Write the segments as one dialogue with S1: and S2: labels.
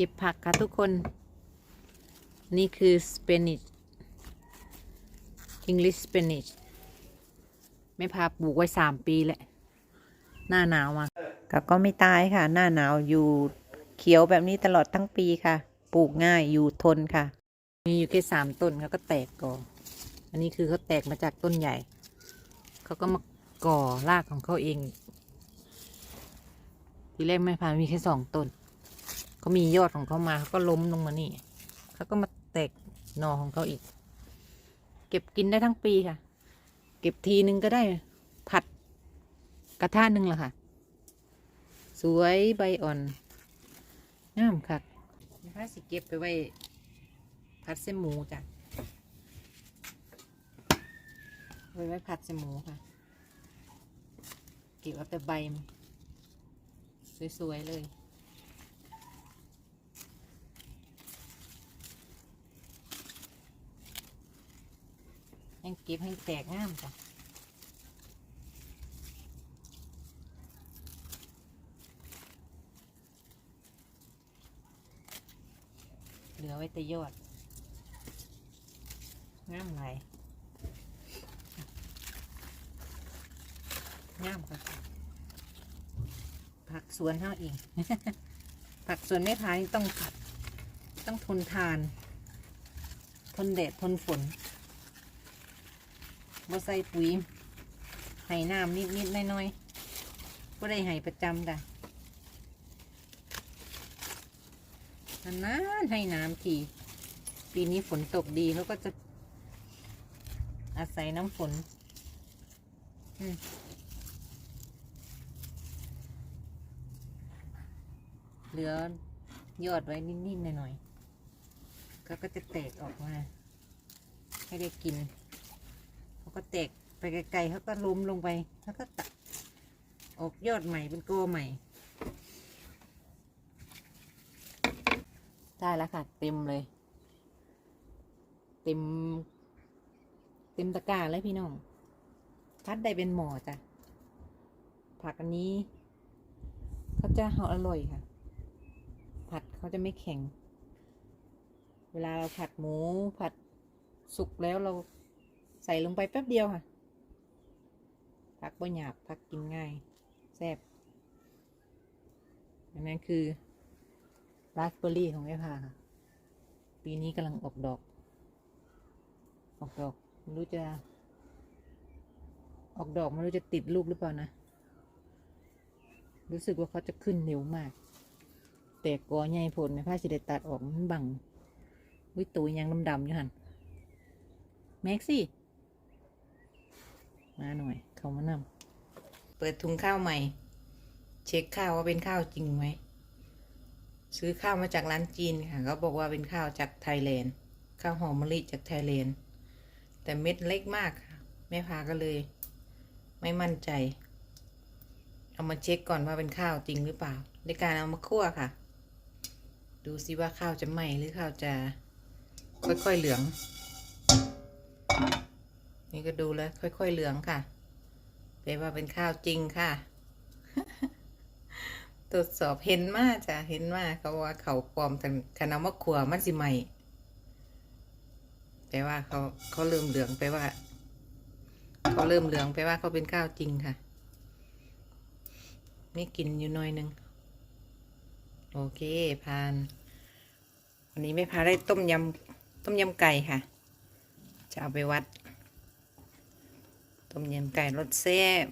S1: เก็บผักค่ะทุกคน นี่คือ Spanish English Spanish ไม่พาปลูกไว้สามปีแหละ หน้าหนาวมาก็ก็ไม่ตายค่ะ หน้าหนาวอยู่เขียวแบบนี้ตลอดทั้งปีค่ะ ปลูกง่ายอยู่ทนค่ะ มีอยู่แค่สามต้นเขาก็แตกก่อ อันนี้คือเขาแตกมาจากต้นใหญ่ เขาก็มาก่อรากของเขาเอง ทีแรกไม่พามีแค่สองต้น เขามียอดของเขามาเขาก็ล้มลงมานี่เขาก็มาแตกหน่อของเขาอีก เก็บกินได้ทั้งปีค่ะ เก็บทีนึงก็ได้ผัดกระทะหนึ่งละค่ะ สวยใบอ่อนงามค่ะนะคะสิเก็บไปไว้ผัดเส้นหมูจ้ะไว้ไว้ผัดเส้นหมูค่ะ เก็บเอาแต่ใบ สวย ๆ เลย งเก็บให้แตกงามจ้ะเหลือไว้แต่ยอดงามไหลงามค่ะผักสวนเท่าเอง ผักสวนไม่พายต้องผัดต้องทนทาน ทนแดดทนฝน บ่ใส่ปุ๋ยให้น้ำนิดนิดๆน้อยๆก็ได้ให้ประจำจ้ะนานให้น้ำทีปีนี้ฝนตกดีเขาก็จะอาศัยน้ำฝนเหลือยอดไว้นิดๆหน่อยๆเขาก็จะแตกออกมา ให้ได้กิน เขาก็แตกไปไกลๆเขาก็ล้มลงไปเขาก็ตัดออกยอดใหม่เป็นโกใหม่ ได้แล้วค่ะ เต็มเลย เต็ม เต็มตะกร้าเลยพี่น้องพัดได้เป็นหมอจ้ะผักอันนี้เขาจะหออร่อยค่ะ ผัดเขาจะไม่แข็ง เวลาเราผัดหมูผัดสุกแล้วเรา ใส่ลงไปแป๊บเดียวค่ะ ผักบ่หยาบผักกินง่ายแซ่บอันนั้นคือราสเบอร์รี่ของแม่พาค่ะ ปีนี้กำลังออกดอก ออกดอกไม่รู้จะ ออกดอกไม่รู้จะติดลูกหรือเปล่านะ รู้สึกว่าเขาจะขึ้นเร็วมาก แต่กอใหญ่ผลในผ้าสิเดตัดออกมันบังวิตูยังดำๆอยู่หันแม็กซี่ มาหน่อย เขามานำเปิดถุงข้าวใหม่ เช็คข้าวว่าเป็นข้าวจริงไหม ซื้อข้าวมาจากร้านจีนค่ะเขาบอกว่าเป็นข้าวจากไทยแลนด์ ข้าวหอมมะลิจากไทยแลนด์ แต่เม็ดเล็กมากค่ะ แม่พาก็เลย ไม่มั่นใจ เอามาเช็คก่อนว่าเป็นข้าวจริงหรือเปล่า ในการเอามาคั่วค่ะ ดูซิว่าข้าวจะไหม้หรือข้าวจะค่อยๆเหลือง นี่ก็ดูแล้วค่อย ๆ เหลืองค่ะแปลว่าเป็นข้าวจริงค่ะ ตรวจสอบเห็นมากจ้ะเห็นมากเขาว่าเขาปลอมแต่คณะมะขัวมันสิใหม่แปลว่าเขาเขาเริ่มเหลืองแปลว่าเขาเริ่มเหลืองแปลว่าเขาเป็นข้าวจริงค่ะไม่กินอยู่หน่อยหนึงโอเคพาน วันนี้ไม่พาได้ต้มยำต้มยำไก่ค่ะ จะเอาไปวัด ต้มยำไก่รสแซ่บ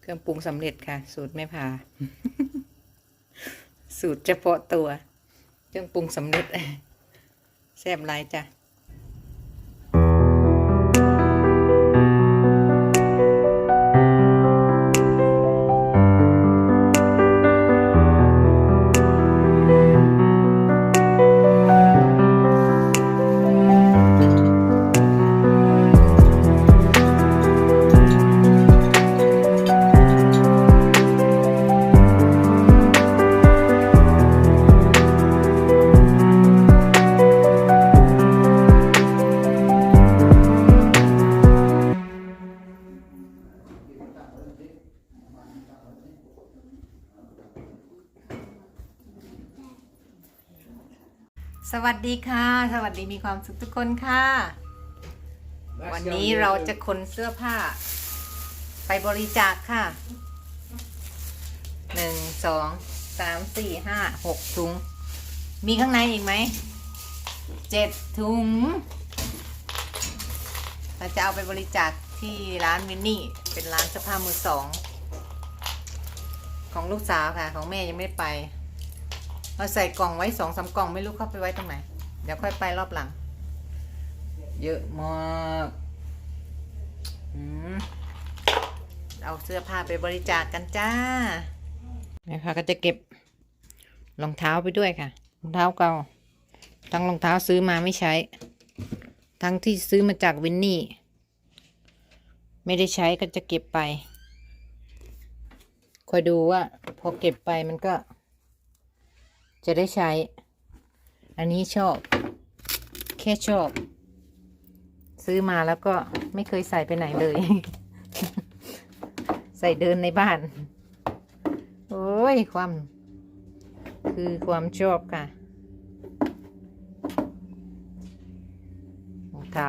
S1: เครื่องปรุงสำเร็จค่ะ สูตรไม่พาสูตรเฉพาะตัว เครื่องปรุงสำเร็จแซ่บไรจ้ะ สวัสดีค่ะ สวัสดีมีความสุขทุกคนค่ะ วันนี้เราจะขนเสื้อผ้า ไปบริจาคค่ะหนึ่งสองสามสี่ห้าหกถุง มีข้างในอีกไหมเจ็ดถุง เราจะเอาไปบริจาคที่ร้านวินนี่ เป็นร้านเสื้อผ้ามือสอง ของลูกสาวค่ะ ของแม่ยังไม่ไป เราใส่กล่องไว้สองสามกล่องไม่รู้เข้าไปไว้ตรงไหน เดี๋ยวค่อยไปรอบหลัง เยอะมากเอาเสื้อผ้าไปบริจาคกันจ้านะคะก็จะเก็บรองเท้าไปด้วยค่ะรองเท้าเก่า ทั้งรองเท้าซื้อมาไม่ใช้ ทั้งที่ซื้อมาจากวินนี่ ไม่ได้ใช้ก็จะเก็บไป คอยดูว่า พอเก็บไปมันก็ จะได้ใช้ อันนี้ชอบ แค่ชอบ ซื้อมาแล้วก็ไม่เคยใส่ไปไหนเลย ใส่เดินในบ้าน โอ้ย ความ คือความชอบค่ะรองเท้า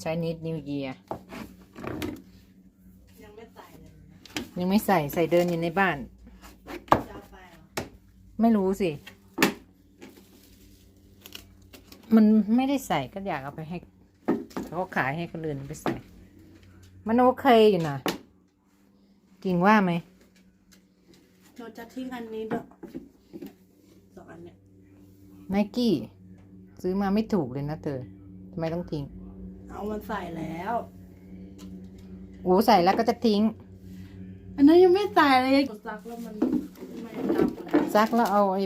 S1: ใช้นิดนิวเยีย
S2: ยังไม่ใส่ยั
S1: งไม่ใส่ใส่เดินอยู่ในบ้าน
S2: จะเอาไปเหรอ
S1: ไม่รู้สิ มันไม่ได้ใส่ก็อยากเอาไปให้เขาขายให้คนอื่นไปใส่ มันโอเคอยู่นะกิ่งว่าไหม
S2: เราจะทิ้งอันนี้ด้วยสองอันเนี่ย
S1: ไนกี้ ซื้อมาไม่ถูกเลยนะเธอทำไมต้องทิ้ง
S2: เอามันใส่แล้ว
S1: โอ้ใส่แล้วก็จะทิ้ง
S2: อันนั้นยังไม่ใส่เลยกดซักแล้วมันไม่ดำมัน
S1: ซักแล้วเอาไอ้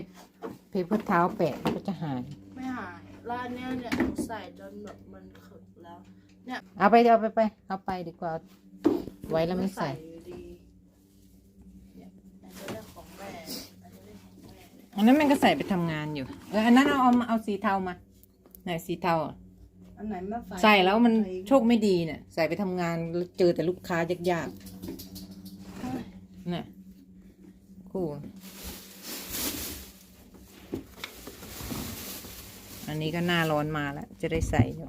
S1: เพเปอร์เท้าแปะมันก็จะหาย
S2: ไม่หายแล้วอันเนี้ยเนี่ยหนูใส่จนแบบมันขึกแล้วเนี่ย
S1: เอาไปเอาไปไป เอาไปดีกว่า ไว้แล้วไม่ใส่
S2: อยู่ดีเนี่ยอันนี้เรื่องของแม่อันนี้เรื่องของแม่
S1: อันนั้นมันก็ใส่ไปทำงานอยู่เอออันนั้นเอาเอามาเอาสีเทามาไหนสีเทาอะ
S2: อันไหนไม่ใส่
S1: ใส่แล้วมัน
S2: ใส่
S1: โชคไม่ดีเนี่ยใส่ไปทำงานแล้วเจอแต่ลูกค้ายากๆเนี่ยคู่ อันนี้ก็หน้าร้อนมาแล้ว จะได้ใส่อยู่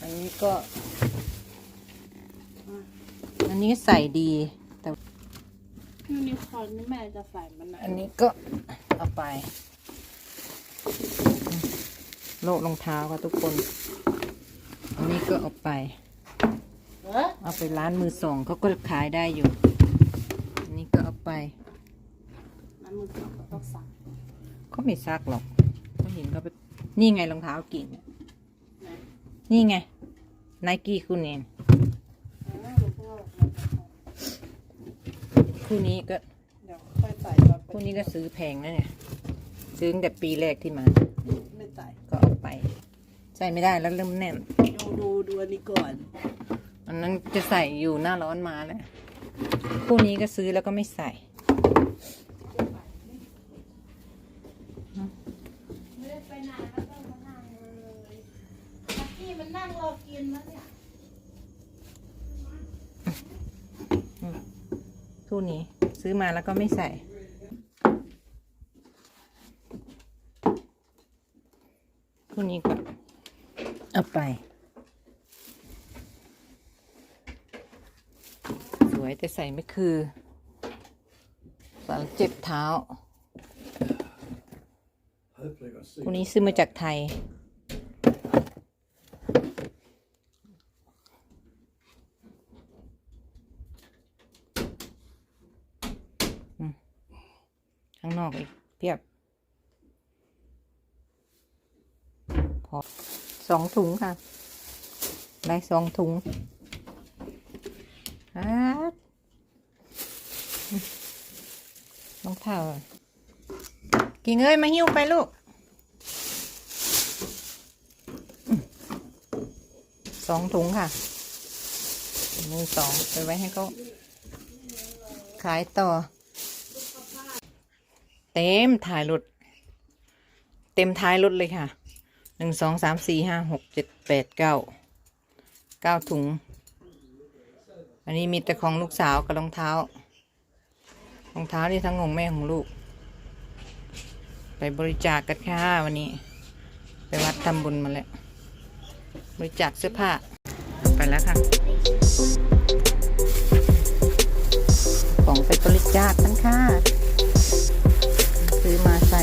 S1: อันนี้ก็ อันนี้ใส่ดีแต่
S2: ยูนิคอร์นนี่แม่จะใส่มันไหน
S1: อันนี้ก็เอาไป โลกรองเท้าค่ะทุกคน อันนี้ก็เอาไป
S2: เออ
S1: เอาไปร้านมือสองเขาก็ขายได้อยู่ อันนี้ก็เอาไป
S2: นั้นมึงก็ต้องสั่ง
S1: ก็ไม่ซักหรอกก็เห็นเขาไปนี่ไงรองเท้ากิ่งเนี่ย
S2: ไหน
S1: นี่ไงไนกี้คู่นี้
S2: เออหนูก็เอามาใส่ของ
S1: คู่นี้ก็
S2: เดี๋ยวค่อยใส่ตอนไป
S1: คู่นี้ก็ซื้อแพงนะเนี่ยซื้อตั้งแต่ปีแรกที่มา
S2: ไม่ใส่
S1: ก็เอาไป ใส่ไม่ได้แล้วเริ่มแน่น
S2: ดูดูดูอันนี้ก่อน
S1: อันนั้นจะใส่อยู่หน้าร้อนมาแล้วคู่นี้ก็ซื้อแล้วก็ไม่ใส่
S2: ไม่ได้ไปไหนก็ต้องมานั่งเลยลักกี้มันนั่งรอกินแล้วเนี่ย
S1: คู่นี้ซื้อมาแล้วก็ไม่ใส่คู่นี้ก็เอาไป สวยแต่ใส่ไม่คือสารเจ็บเท้า คู่นี้ซื้อมาจากไทย ข้างนอกอีกเพียบ พอสองถุงค่ะ ได้สองถุงฮัดรองเท้ากิ่เอ้ย มาหิ้วไปลูก สองถุงค่ะมือสองไปไว้ให้เขาขายต่อ เต็มท้ายรถเต็มท้ายรถเลยค่ะหนึ่งสองสามสี่ห้าหกเจ็ดแปดเก้าเก้าถุง อันนี้มีแต่ของลูกสาวกับรองเท้ารองเท้านี่ทั้งของแม่ของลูก ไปบริจาคกันค่ะวันนี้ ไปวัดทำบุญมาแล้ว บริจาคเสื้อผ้า ไปแล้วค่ะของไปบริจาคกันค่ะ ซื้อมาใส่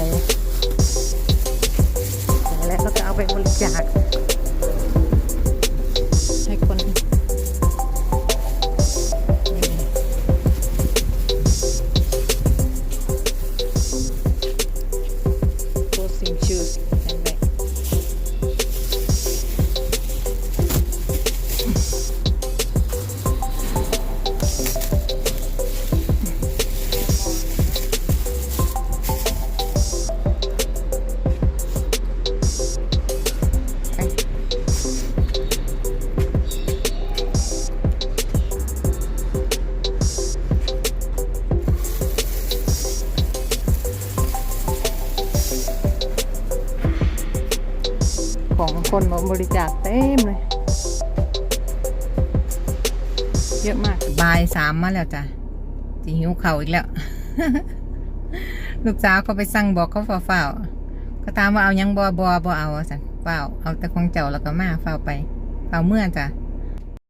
S1: แล้วก็จะเอาไปบริจาค ของคนมาบริจาคเต็มเลย เยอะมากบ่ายสามมาแล้วจ้ะจะหิวเข่าอีกแล้ว ลูกสาวเขาไปสั่งบอกเขาเฝ้าๆก็ตามว่าเอายังบอบอบอเอาสันเฝ้าเอาแต่ของเจ้าแล้วก็มาเฝ้าไปเฝ้าเมื่อจ้ะ